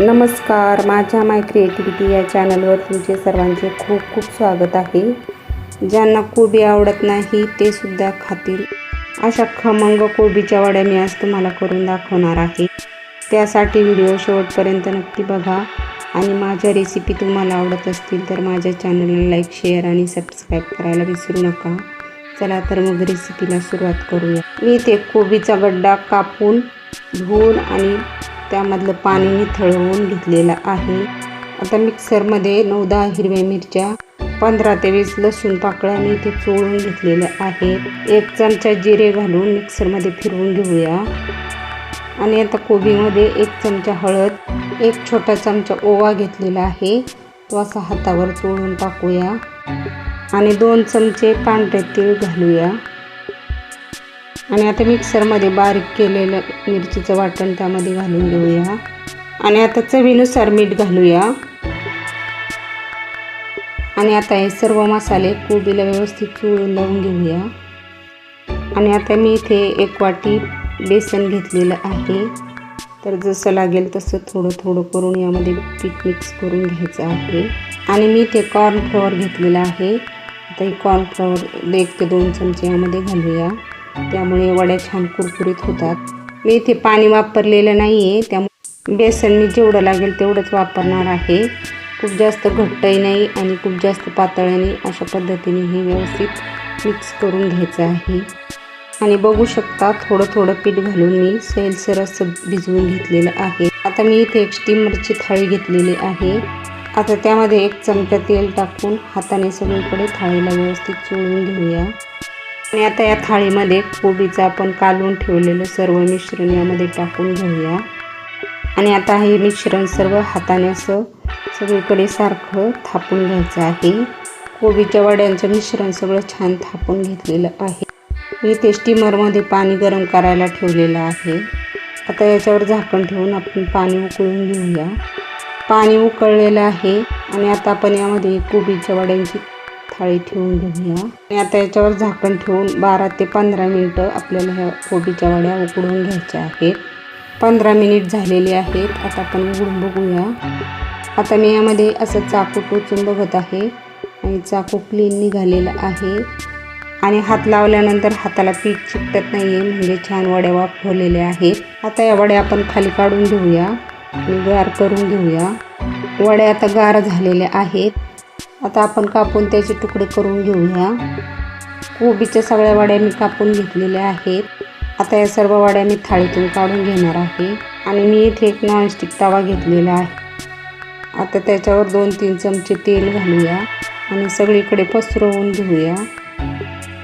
नमस्कार माझ्या माय क्रिएटिव्हिटी या चॅनलवर तुमचे सर्वांचे खूप खूप स्वागत आहे. ज्यांना कोबी आवडत नाही ते सुद्धा खातील. अशा खमंग कोबीच्या वड्या मी आज तुम्हाला करून दाखवणार आहे. त्यासाठी व्हिडिओ शेवटपर्यंत नक्की बघा. आणि माझ्या रेसिपी तुम्हाला आवडत असतील तर माझ्या चॅनलला लाईक शेअर आणि सबस्क्राईब करायला विसरू नका. चला तर मग रेसिपीला सुरुवात करूया. मी ते कोबीचा गड्डा कापून धुवून आणि त्यामधलं पाणी थळवून घेतलेलं आहे. आता मिक्सरमध्ये नऊ दहा हिरव्या मिरच्या पंधरा ते वीस लसूण पाकळ्या मी इथे चोळून घेतलेल्या आहेत एक चमचा जिरे घालून मिक्सरमध्ये फिरवून घेऊया. आणि आता कोबीमध्ये एक चमचा हळद एक छोटा चमचा ओवा घेतलेला आहे. तो असा हातावर चोळून टाकूया. आणि दोन चमचे पांढरे तीळ घालूया. आणि आता मिक्सरमध्ये बारीक केलेलं मिरचीचं वाटण त्यामध्ये घालून घेऊया. आणि आता चवीनुसार मीठ घालूया. आणि आता हे सर्व मसाले कोबीला व्यवस्थित चुळून लावून घेऊया. आणि आता मी इथे एक वाटी बेसन घेतलेलं आहे. तर जसं लागेल तसं थोडं थोडं करून यामध्ये पीठ मिक्स करून घ्यायचं आहे. आणि मी इथे कॉर्नफ्लॉवर घेतलेलं आहे. आता हे कॉर्नफ्लॉवर एक ते दोन चमचे यामध्ये घालूया. त्यामुळे वड्या छान कुरकुरीत होतात. मी इथे पाणी वापरलेलं नाही आहे त्यामुळे बेसन मी जेवढं लागेल तेवढंच वापरणार आहे. खूप जास्त घट्टही नाही आणि खूप जास्त पातळही नाही. अशा पद्धतीने हे व्यवस्थित मिक्स करून घ्यायचं आहे. आणि बघू शकता थोडं थोडं पीठ घालून मी सैलसर असं भिजवून घेतलेलं आहे. आता मी इथे एक स्टीमरची थाळी घेतलेली आहे. आता त्यामध्ये एक चमचा तेल टाकून हाताने सगळीकडे थाळीला व्यवस्थित चोळून घेऊया. आणि आता या थाळीमध्ये कोबीचं आपण कालवून ठेवलेलं सर्व मिश्रण यामध्ये टाकून घेऊया. आणि आता हे मिश्रण सर्व हाताने असं सगळीकडे सारखं थापून घ्यायचं आहे. कोबीच्या वड्यांचं मिश्रण सगळं छान थापून घेतलेलं आहे. मी ते स्टीमरमध्ये पाणी गरम करायला ठेवलेलं आहे. आता याच्यावर झाकण ठेवून आपण पाणी उकळून घेऊया. पाणी उकळलेलं आहे आणि आता आपण यामध्ये कोबीच्या वड्यांची थाळी ठेवून घेऊया. आणि आता याच्यावर झाकण ठेवून बारा ते पंधरा मिनिटं आपल्याला ह्या कोबीच्या वड्या उकडून घ्यायच्या आहेत. पंधरा मिनिट झालेले आहेत. आता आपण उघडून बघूया. आता मी यामध्ये असं चाकू टोचून बघत आहे. आणि चाकू क्लीन निघालेला आहे. आणि हात लावल्यानंतर हाताला पीठ चिकटत नाही आहे म्हणजे छान वड्या वाफवलेल्या आहेत. आता या वड्या आपण खाली काढून घेऊया. आणि गार करून घेऊया. वड्या आता गार झालेल्या आहेत. आता आपण कापून त्याचे तुकडे करून घेऊया. कोबीच्या सगळ्या वाड्या मी कापून घेतलेल्या आहेत. आता या सर्व वाड्या मी थाळीतून काढून घेणार आहे. आणि मी इथे एक नॉनस्टिक तवा घेतलेला आहे. आता त्याच्यावर दोन तीन चमचे तेल घालूया. आणि सगळीकडे पसरवून घेऊया.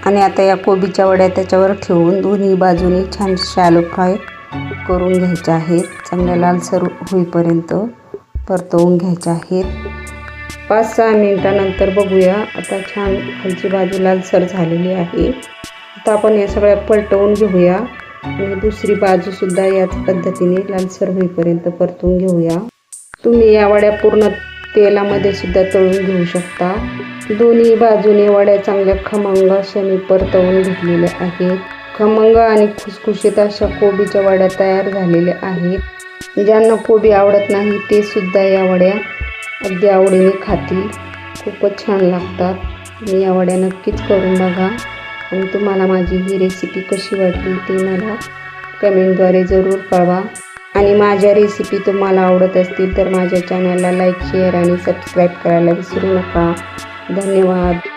आणि आता या कोबीच्या वड्या त्याच्यावर ठेवून दोन्ही बाजूने छान शॅलो फ्राय करून घ्यायच्या आहेत. चांगल्या लालसर होईपर्यंत परतवून घ्यायच्या आहेत. पाच सहा मिनटानंतर बघूया. आता छान खालची बाजू लालसर झालेली आहे. आता आपण या सगळ्या पलटवून घेऊया. आणि दुसरी बाजूसुद्धा याच पद्धतीने लालसर होईपर्यंत परतून घेऊया. तुम्ही या वड्या पूर्ण तेलामध्ये सुद्धा तळून घेऊ शकता. दोन्ही बाजूने वड्या चांगल्या खमंग अशा मी परतवून घेतलेल्या आहेत. खमंग आणि खुसखुशीत अशा कोबीच्या वड्या तयार झालेल्या आहेत. ज्यांना कोबी आवडत नाही ते सुद्धा या वड्या अगदी आवडीने खातील खूपच छान लागतात. मी या वड्या नक्कीच करून बघा. आणि तुम्हाला माझी ही रेसिपी कशी वाटली ती मला कमेंटद्वारे जरूर कळवा. आणि माझ्या रेसिपी तुम्हाला आवडत असतील तर माझ्या चॅनलला लाईक शेअर आणि सबस्क्राईब करायला विसरू नका. धन्यवाद.